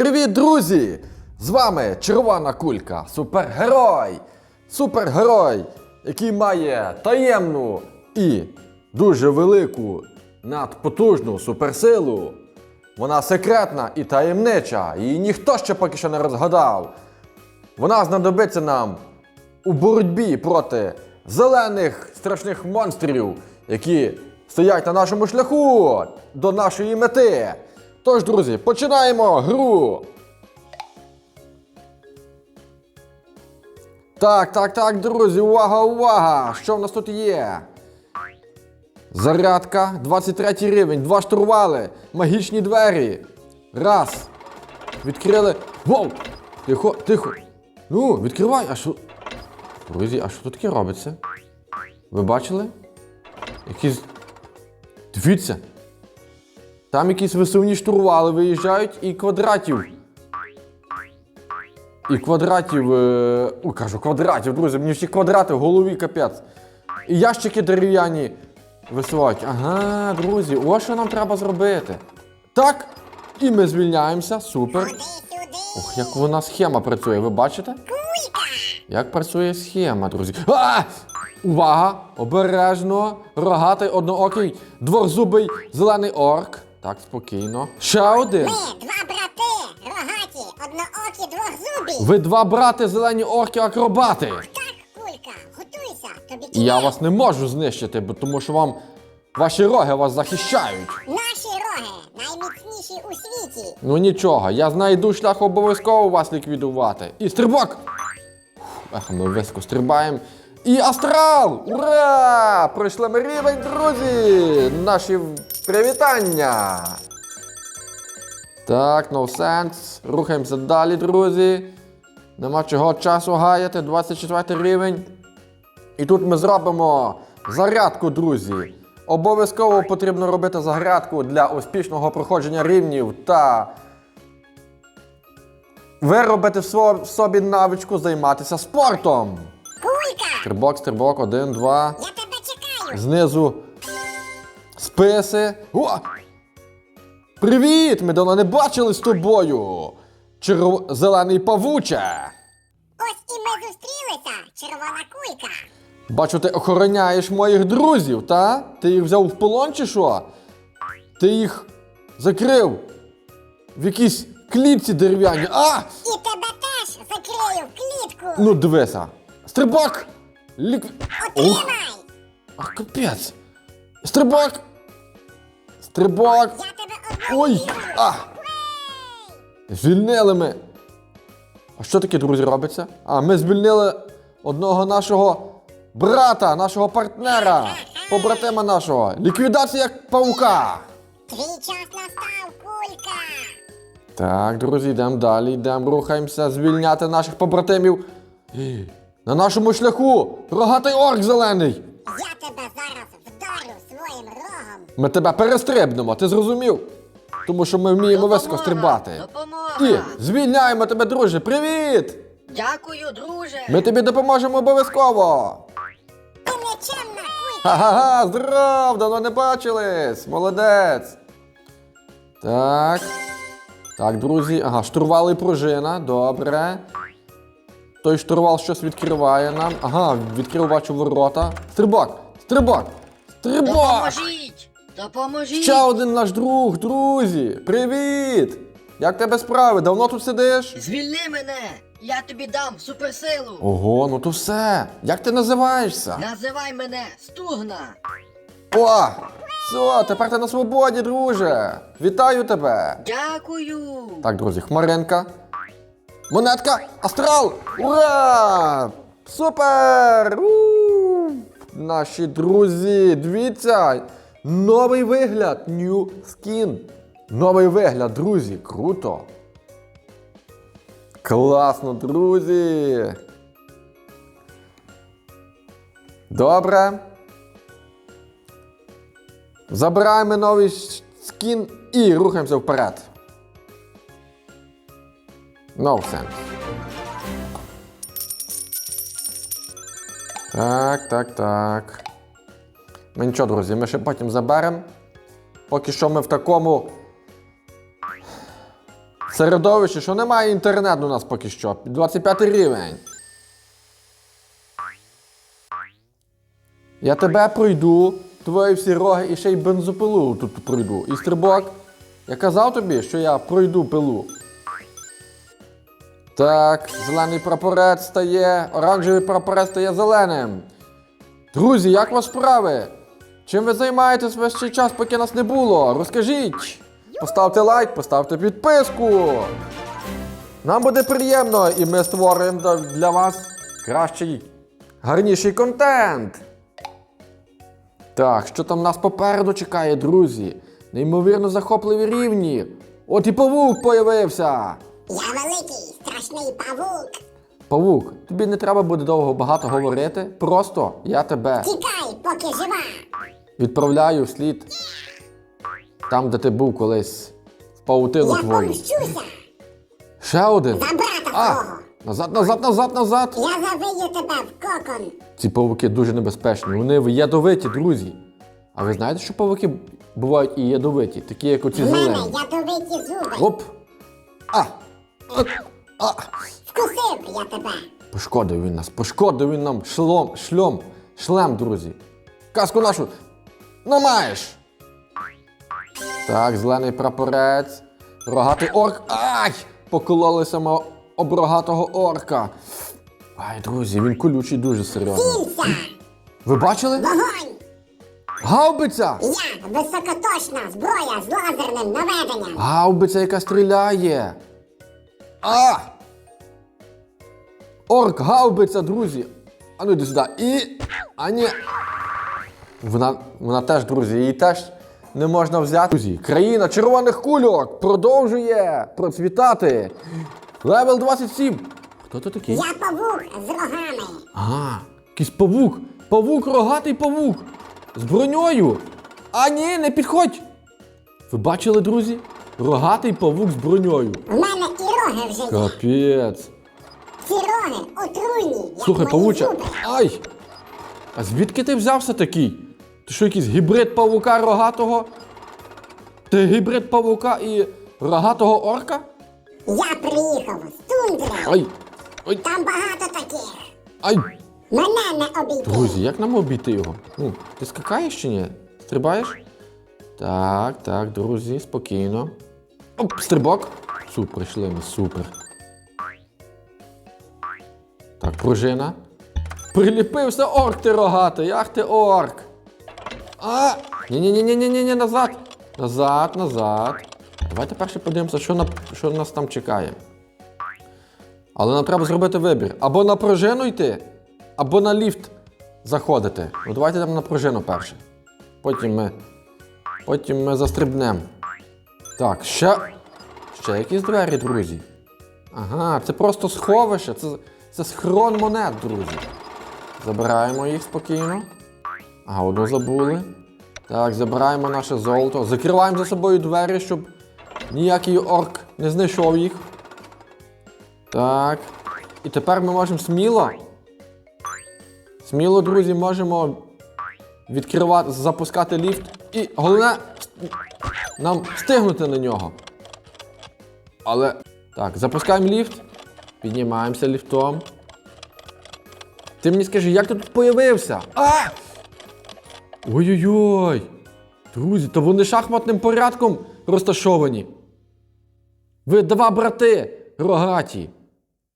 Привіт, друзі! З вами Червона Кулька, супергерой! Супергерой, який має таємну і дуже велику надпотужну суперсилу. Вона секретна і таємнича, її ніхто ще поки що не розгадав. Вона знадобиться нам у боротьбі проти зелених страшних монстрів, які стоять на нашому шляху до нашої мети. Тож, друзі, починаємо гру. Так, так, так, друзі, увага, увага! Що в нас тут є? Зарядка, 23 рівень, два штурвали, магічні двері. Раз. Відкрили. Воу! Тихо, тихо. Ну, відкривай, а що. Друзі, а що тут таке робиться? Ви бачили? Якісь. Дивіться. Там якісь висувні штурвали виїжджають і квадратів. І квадратів. Е... Ой, кажу, квадратів, друзі, мені всі квадрати в голові капець. І ящики дерев'яні висувають. Ага, друзі, ось що нам треба зробити. Так, і ми звільняємося. Супер. Сюди. Ох, як вона схема працює, ви бачите? Як працює схема, друзі? А! Увага! Обережно! Рогатий одноокий, двохзубий зелений орк. Так, спокійно. Ще один. Ми два брати, рогаті, одноокі, двохзубі. Ви два брати зелені орки акробати. Так, кулька, готуйся, тобі І я кінець. вас не можу знищити, бо тому що вам ваші роги вас захищають. Наші роги найміцніші у світі. Ну нічого, я знайду шлях обов'язково вас ліквідувати. І стрибок! Ех, ми високо стрибаємо. І астрал! Ура! Пройшли ми рівень, друзі! Наші привітання! Так, no sense. Рухаємося далі, друзі. Нема чого часу гаяти. 24 рівень. І тут ми зробимо зарядку, друзі. Обов'язково потрібно робити зарядку для успішного проходження рівнів та виробити в собі навичку займатися спортом. Стрибок, стрибок, один, два. я тебе чекаю. Знизу списи. О! Привіт! Ми давно не бачили з тобою. Черв... Зелений павуче. Ось і ми зустрілися, червона кулька. Бачу, ти охороняєш моїх друзів, та? Ти їх взяв в полон чи що? Ти їх закрив в якійсь клітці дерев'яні. А! І тебе теж закрию в клітку. Ну дивися. Стрибок! Лік... Отримай. Ах, капець! Стрибок! Стрибок! Ой! А! Звільнили ми! А що таке, друзі, робиться? А, ми звільнили одного нашого брата, нашого партнера, побратима нашого. Ліквідація паука! Твій час настав, кулька. Так, друзі, йдемо далі, йдемо, рухаємося, звільняти наших побратимів. На нашому шляху рогатий орк зелений. Я тебе зараз вдарю своїм рогом. Ми тебе перестрибнемо, ти зрозумів? Тому що ми вміємо високо стрибати. Допомога! І звільняємо тебе, друже. Привіт! Дякую, друже! Ми тобі допоможемо обов'язково. Ти нечемна. Ха-ха-ха, здоров! Давно не бачились! Молодець! Так. Так, друзі. Ага, штурвал і пружина. Добре. Той штурвал щось відкриває нам. Ага, відкрив бачу ворота. Стрибок! Стрибок! Стрибок! Допоможіть! Допоможіть! Ще один наш друг, друзі! Привіт! Як тебе справи? Давно тут сидиш? Звільни мене! Я тобі дам суперсилу! Ого, ну то все. Як ти називаєшся? Називай мене Стугна! О! Все, тепер ти на свободі, друже! Вітаю тебе! Дякую! Так, друзі, хмаринка. Монетка! Астрал! Ура! Супер! у Наші друзі, дивіться! Новий вигляд! New Skin! Новий вигляд, друзі! Круто! Класно, друзі! Добре. Забираємо новий скін і рухаємося вперед. No sense. Так, так, так. Ну нічого, друзі, ми ще потім заберемо. Поки що ми в такому середовище, що немає інтернету у нас поки що. 25 рівень. Я тебе пройду, твої всі роги і ще й бензопилу тут пройду. І стрибок. Я казав тобі, що я пройду пилу. Так, зелений прапорець стає, оранжевий прапорець стає зеленим. Друзі, як вас справи? Чим ви займаєтесь весь цей час, поки нас не було? Розкажіть. Поставте лайк, поставте підписку. Нам буде приємно, і ми створюємо для- для вас кращий, гарніший контент. Так, що там нас попереду чекає, друзі? Неймовірно захопливі рівні. От і павук появився. Я великий, страшний павук. Павук, тобі не треба буде довго багато говорити. Просто я тебе Тікай, поки жива. відправляю вслід там, де ти був колись, в паутину Я твою. помщуся Ще один. за брата А! твого. Назад, назад, назад, назад. Я завию тебе в кокон. Ці павуки дуже небезпечні. Вони ядовиті, друзі. А ви знаєте, що павуки бувають і ядовиті, такі як оці В мене зелені. ядовиті зуби. Оп! А! От! А! Вкусив я тебе. Пошкодив він нас, пошкодив він нам шлом, шльом, шлем, друзі. Казку нашу намаєш. Так, зелений прапорець. Рогатий орк. Ай! Покололися ми об рогатого орка. Ай, друзі, він колючий дуже серйозно. Цілься. Ви бачили? Вогонь. Гаубиця! Я високоточна зброя з лазерним наведенням. Гаубиця, яка стріляє. А! Орк, гаубиця, друзі. А ну йди сюди. І. А ні. Вона, вона теж, друзі, її теж не можна взяти. Друзі, країна червоних кульок продовжує процвітати. Левел 27. Хто то такий? Я павук з рогами. Ага, якийсь павук. Павук, рогатий павук. З броньою. А ні, не підходь. Ви бачили, друзі? Рогатий павук з броньою. У мене роги вже. Капець. Ці роги отруйні, як Слухай, мої павуча. зуби. Ай! А звідки ти взявся такий? Ти що, якийсь гібрид павука рогатого? Ти гібрид павука і рогатого орка? Я приїхав з тундри. Ай! Ай! Там багато таких. Ай! Мене не обійти. Друзі, як нам обійти його? Ну, ти скакаєш чи ні? Стрибаєш? Так, так, друзі, спокійно. Оп, стрибок. Супер, прийшли ми, супер. Так, пружина. Приліпився орк ти рогатий, ах ти орк. А! Ні-ні-ні-ні-ні-ні, назад. Назад, назад. Давайте перше подивимося, що, на, що нас там чекає. Але нам треба зробити вибір. Або на пружину йти, або на ліфт заходити. Ну давайте там на пружину перше. Потім ми. Потім ми застрибнемо. Так, ще. Ще якісь двері, друзі. Ага, це просто сховище, це, це схрон монет, друзі. Забираємо їх спокійно. Ага, одну забули. Так, забираємо наше золото. Закриваємо за собою двері, щоб ніякий орк не знайшов їх. Так. І тепер ми можемо сміло. Сміло, друзі, можемо відкривати, запускати ліфт. І головне нам встигнути на нього. Але. Так, запускаємо ліфт. Піднімаємося ліфтом. Ти мені скажи, як ти тут появився? А! Ой-ой-ой! Друзі, то вони шахматним порядком розташовані. Ви два брати рогаті.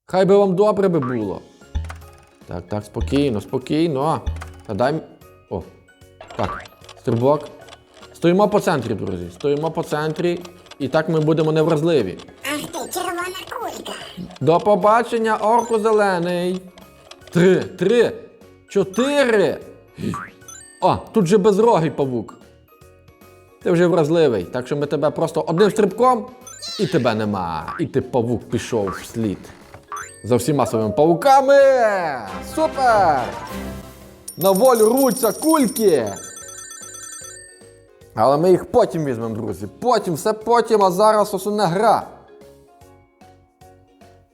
Хай би вам добре би було. Так, так, спокійно, спокійно. Та дай. О. Так, стрибок. Стоїмо по центрі, друзі. Стоїмо по центрі. І так ми будемо невразливі. Ах ти, червона кулька. До побачення, орку зелений. Три, три, чотири. О, тут же безрогий павук. Ти вже вразливий, так що ми тебе просто одним стрибком і тебе нема. І ти павук пішов вслід. За всіма своїми павуками. Супер! На волю руться кульки. Але ми їх потім візьмемо, друзі. Потім, все потім, а зараз основна гра.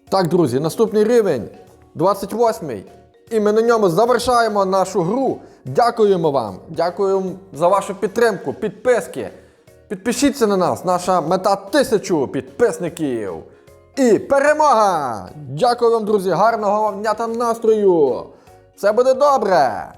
Так, друзі, наступний рівень 28-й. І ми на ньому завершаємо нашу гру. Дякуємо вам. Дякуємо за вашу підтримку, підписки. Підпишіться на нас, наша мета тисячу підписників. І перемога! Дякую вам, друзі, гарного вам дня та настрою! Все буде добре!